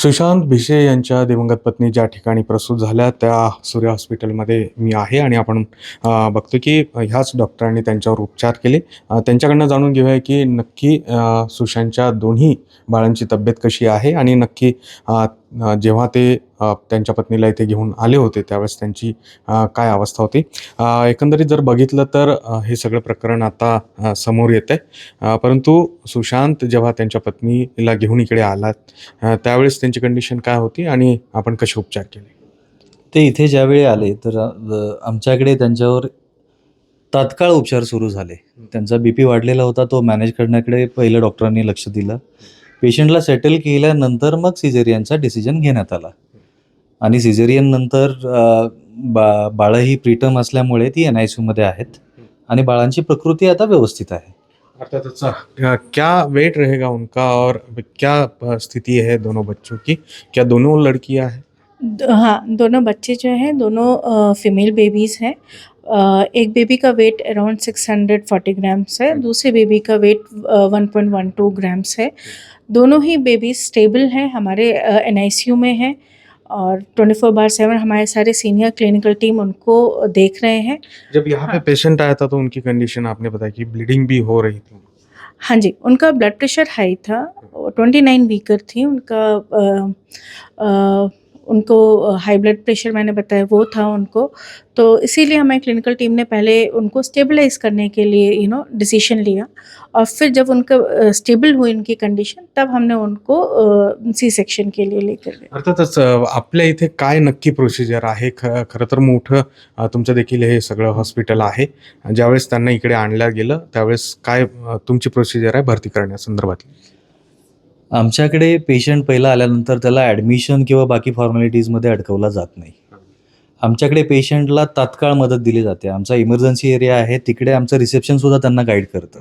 सुशांत भिषे यांच्या दिवंगत पत्नी ज्या ठिकाणी प्रसूत झाल्या त्या सूर्य हॉस्पिटलमध्ये मी आहे आणि आपण बघतो की ह्याच डॉक्टरांनी त्यांच्यावर उपचार केले. त्यांच्याकडनं जाणून घेऊया की नक्की सुशांतच्या दोन्ही बाळांची तब्येत कशी आहे आणि नक्की जेव्हा ते त्यांच्या पत्नीला इथे घेऊन आले होते. त्यावेळेस त्यांची काय अवस्था होती? एकंदरीत जर बघितलं तर हे सगळं प्रकरण आता समोर येतं आहे परंतु सुशांत जेव्हा त्यांच्या पत्नीला घेऊन इकडे आलात त्यावेळेस त्यांची कंडिशन काय होती आणि आपण कसे उपचार केले? ते इथे ज्यावेळी आले तर आमच्याकडे त्यांच्यावर तात्काळ उपचार सुरू झाले. त्यांचा बी पी वाढलेला होता तो मॅनेज करण्याकडे पहिलं डॉक्टरांनी लक्ष दिलं. पेशंटला सेटल केल्यानंतर मग सिजेरियनचा डिसिजन घेण्यात आला. आणि सिझेरियन नंतर बा बाळंही प्रीटम असल्यामुळे ती एन आयमध्ये आहेत. आणि बाळांची प्रकृती आता व्यवस्थित आहे. अर्थात क्या वेट रहेगा उनका और क्या स्थिति है दोनों बच्चों की? क्या दोनों लड़कियां हैं? द- हाँ दोनों बच्चे जो हैं दोनों फीमेल बेबीज़ हैं। एक बेबी का वेट अराउंड 640 ग्राम्स है दूसरे बेबी का weight one point one two grams है। दोनों ही बेबीज स्टेबल हैं हमारे एन में हैं। और 24 बार सेवन हमारे सारे सीनियर क्लिनिकल टीम उनको देख रहे हैं जब यहाँ हाँ। पे। पेशेंट आया था तो उनकी कंडीशन आपने बताया कि ब्लीडिंग भी हो रही थी हाँ जी उनका ब्लड प्रेशर हाई था ट्वेंटी नाइन वीकर थी उनका आ, अ, उनको हाई ब्लड प्रेशर मैंने बताया वो था उनको। तो इसीलिए हमारी क्लिनिकल टीम ने पहले उनको स्टेबलाइज करने के लिए यू नो डिसीशन लिया। और फिर जब उनका स्टेबल हुई उनकी कंडीशन तब हमने उनको सी सेक्शन के लिए लेकर गए। अर्थातच आपल्या इथे काय नक्की प्रोसिजर आहे? ख खरं तर मोठं तुमचं देखील हे सगळं हॉस्पिटल आहे. ज्यावेळेस त्यांना इकडे आणलं गेलं त्यावेळेस काय तुमची प्रोसिजर आहे भरती करण्यासंदर्भातली? आमच्याकडे पेशंट पहिला आल्यानंतर त्याला ॲडमिशन किंवा बाकी फॉर्मॅलिटीजमध्ये अडकवला जात नाही. आमच्याकडे पेशंटला तात्काळ मदत दिली जाते. आमचा इमर्जन्सी एरिया आहे तिकडे आमचं रिसेप्शनसुद्धा त्यांना गाईड करतं.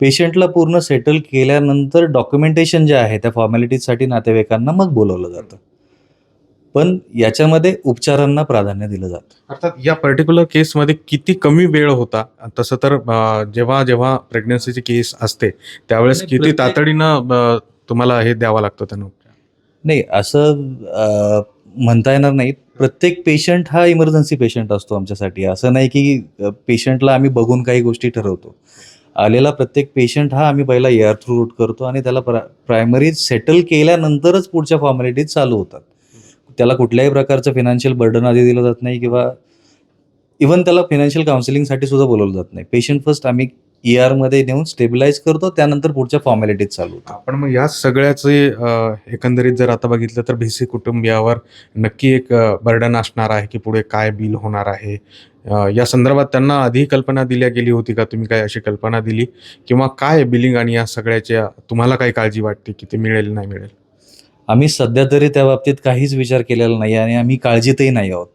पेशंटला पूर्ण सेटल केल्यानंतर डॉक्युमेंटेशन जे आहे त्या फॉर्मॅलिटीजसाठी नातेवाईकांना मग बोलवलं जातं. पण याच्यामध्ये उपचारांना प्राधान्य दिलं जातं. अर्थात या पर्टिक्युलर केसमध्ये किती कमी वेळ होता? तसं तर जेव्हा जेव्हा प्रेग्नन्सीची केस असते त्यावेळेस किती तातडीनं तुम्हाला हे द्यावं लागतं त्यांना नाही असं म्हणता येणार नाही. प्रत्येक पेशंट हा इमर्जन्सी पेशंट असतो आमच्यासाठी. असं नाही की पेशंटला आम्ही बघून काही गोष्टी ठरवतो. आलेला प्रत्येक पेशंट हा आम्ही पहिला एअर थ्रू रूट करतो आणि त्याला प्रा प्रायमरी सेटल केल्यानंतरच पुढच्या फॉर्मॅलिटीज चालू होतात. त्याला कुठल्याही प्रकारचं फिनान्शियल बर्डन आधी दिलं जात नाही किंवा इव्हन त्याला फिनान्शियल काउन्सिलिंगसाठी सुद्धा बोलवलं जात नाही. पेशंट फर्स्ट आम्ही ई आरमध्ये नेऊन स्टेबिलाईज करतो त्यानंतर पुढच्या फॉर्मॅलिटीज चालू होतात. आपण मग या सगळ्याचे एकंदरीत जर आता बघितलं तर भिसी कुटुंबियावर नक्की एक बर्डन असणार आहे की पुढे काय बिल होणार आहे? या संदर्भात त्यांना आधी कल्पना दिल्या गेली होती का? तुम्ही काय अशी कल्पना दिली? किंवा काय बिलिंग आणि या सगळ्याच्या तुम्हाला काय काळजी वाटते की ते मिळेल नाही मिळेल? आम्ही सध्या तरी त्या बाबतीत काहीच विचार केलेला नाही आणि आम्ही काळजीतही नाही आहोत.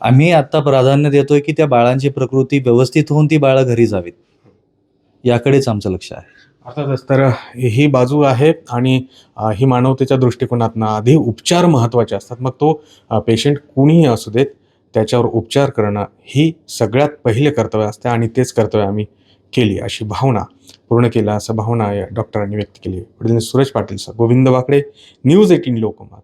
आम्ही आता प्राधान्य देतोय की त्या बाळांची प्रकृती व्यवस्थित होऊन ती बाळं घरी जावीत. याकडेच आमचं लक्ष आहे. अर्थातच तर ही बाजू आहे आणि ही मानवतेच्या दृष्टिकोनातनं आधी उपचार महत्त्वाचे असतात. मग तो पेशंट कुणीही असू देत त्याच्यावर उपचार करणं ही सगळ्यात पहिले कर्तव्य असते आणि तेच कर्तव्य आम्ही केली अशी भावना पूर्ण केला असं भावना या डॉक्टरांनी व्यक्त केली पुढील Suresh Patil sir Govind Wakde news eighteen Lokmat.